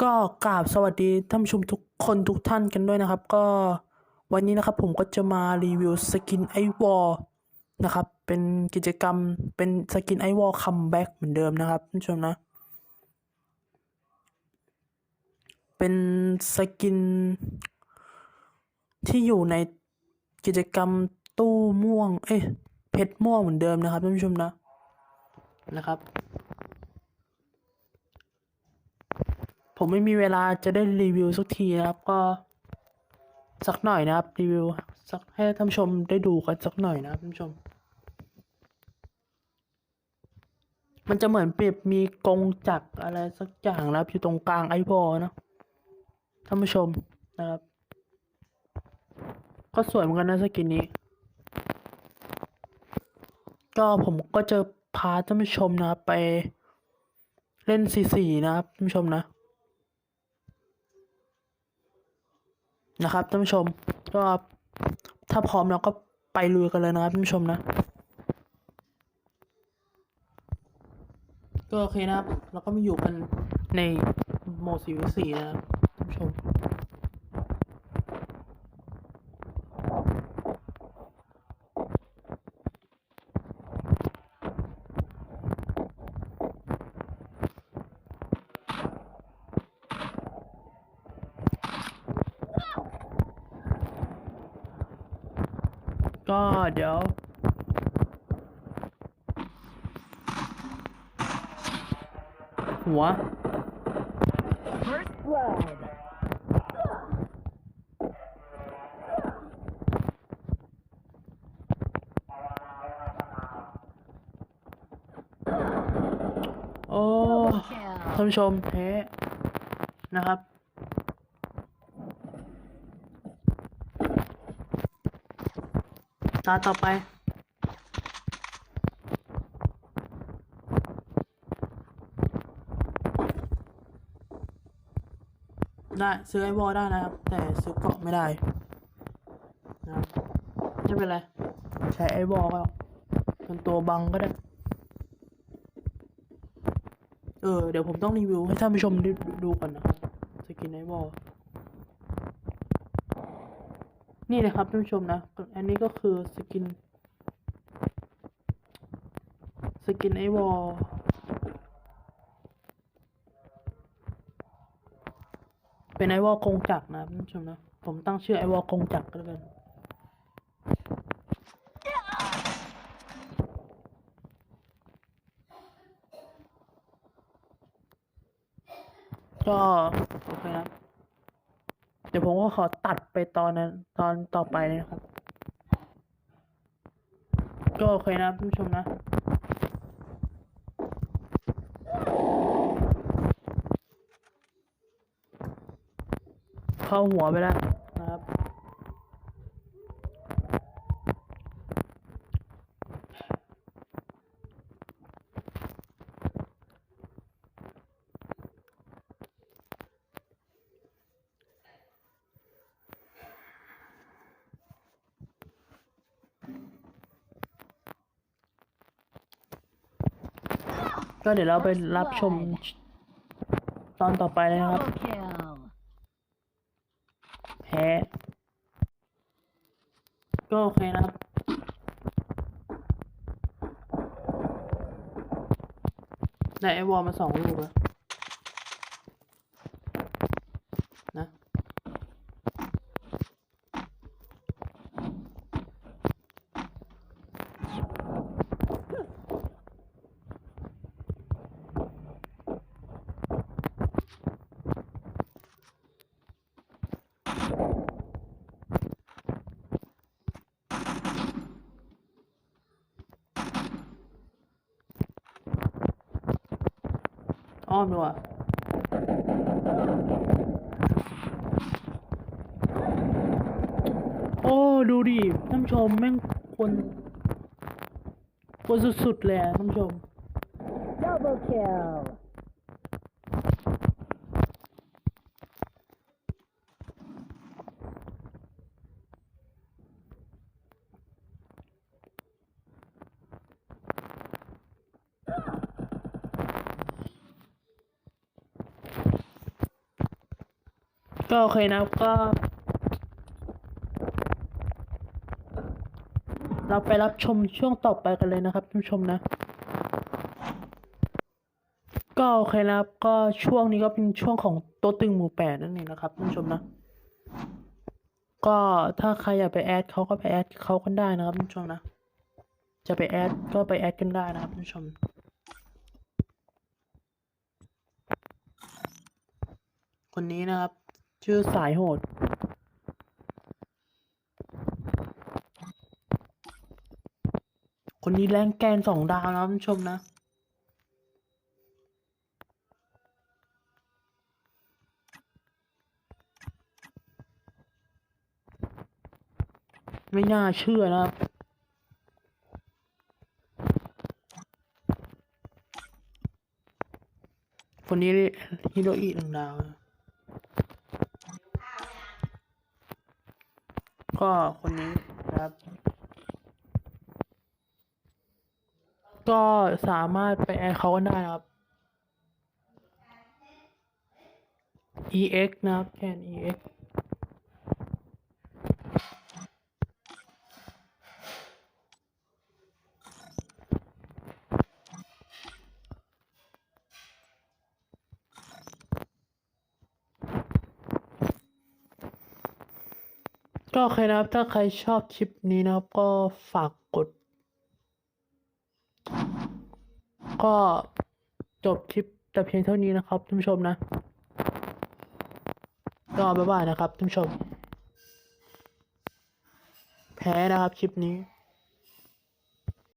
ก็กราบสวัสดีท่านผู้ชมทุกคนทุกท่านกันด้วยนะครับ ก็วันนี้นะครับผมก็จะมารีวิวสกินไอวอลนะครับ เป็นกิจกรรมเป็นสกินไอวอลคัมแบ็กเหมือนเดิมนะครับท่านผู้ชมนะ เป็นสกิน ที่อยู่ในกิจกรรมตู้ม่วง เอ้ยเพชรม่วงเหมือนเดิมนะครับท่านผู้ชมนะนะครับ ผมไม่มีเวลาจะได้รีวิวสักทีนะครับ ก็ สักหน่อยนะครับ รีวิว สักให้ท่านชมได้ดูกันสักหน่อยนะครับท่านชม มันจะเหมือนเปรียบมีกรงจักอะไรสักอย่างนะครับ อยู่ตรงกลางไอวอนะท่านผู้ชมนะครับ ก็สวยเหมือนกันนะสกินนี้ก็ผมก็จะพาท่านผู้ชมนะครับไปเล่นซีซีนะครับท่านผู้ชมนะ นะครับท่านผู้ชมก็ถ้าพร้อมเราก็ไปลุยกันเลยนะครับท่านผู้ชมนะ ก็โอเคนะครับ เราก็มาอยู่กันในโหมดสีวิสีนะครับท่านผู้ชม ก็เดี๋ยว หัว First blood. โอ้ Kill. ท่านผู้ชมแพ้นะครับ ตาต่อไป ได้ ซื้อไอวอลได้นะครับ แต่ซื้อเกาะไม่ได้นะไม่เป็นไร ใช้ไอวอลก็เป็นตัวบังก็ได้ เออ เดี๋ยวผมต้องรีวิวให้ท่านผู้ชมด้ดูก่อนนะครับสกินไอวอล นี่นะครับท่านผู้ชมนะ อันนี้ก็คือสกิน สกินไอวอลเป็นไอวอลกงจักนะท่านผู้ชมนะ ผมตั้งชื่อไอวอลกงจักก็แล้วกันก็โอเคนะ เดี๋ยวผมก็ขอตัดไปตอนนั้น ตอนต่อไปเลยนะครับ ก็โอเคนะท่านผู้ชมนะเข้าหัวไปแล้วนะครับ ก็เดี๋ยวเราไปรับชมตอนต่อไปนะครับ แพ้ ก็โอเคนะครับได้ไอวอลมาสองลูกแล้วนะ อ้อ มดีกว่าโอ้ดูดิท่านผู้ชมแม่งคนคนสุดๆเลยท่านผู้ชม Double kill. ก็โอเคนะครับก็ เราไปรับชมช่วงต่อไปกันเลยนะครับท่านผู้ชมนะ ก็โอเคนะครับ ก็ช่วงนี้ก็เป็นช่วงของโต๊ะตึงหมู่แปดนั่นเองนะครับท่านผู้ชมนะ ก็ถ้าใครอยากไปแอดเขาก็ไปแอดเขากันได้นะครับท่านผู้ชมนะ จะไปแอดก็ไปแอดกันได้นะครับท่านผู้ชมคนนี้นะครับ ชื่อสายโหด คนนี้แรงแกนสองดาวนะท่านชมนะ ไม่น่าเชื่อนะครับคนนี้ฮิโรอิหนึ่งดาวนะ ก็คนนี้ครับ ก็สามารถไปแอดเขาก็ได้นะครับ ex นะครับแค่น ex ก็โอเคนะครับ ถ้าใครชอบคลิปนี้นะครับ ก็ฝากกด ก็จบคลิปแต่เพียงเท่านี้นะครับท่านผู้ชมนะ ก็บ๊ายบายนะครับท่านผู้ชม แพ้นะครับคลิปนี้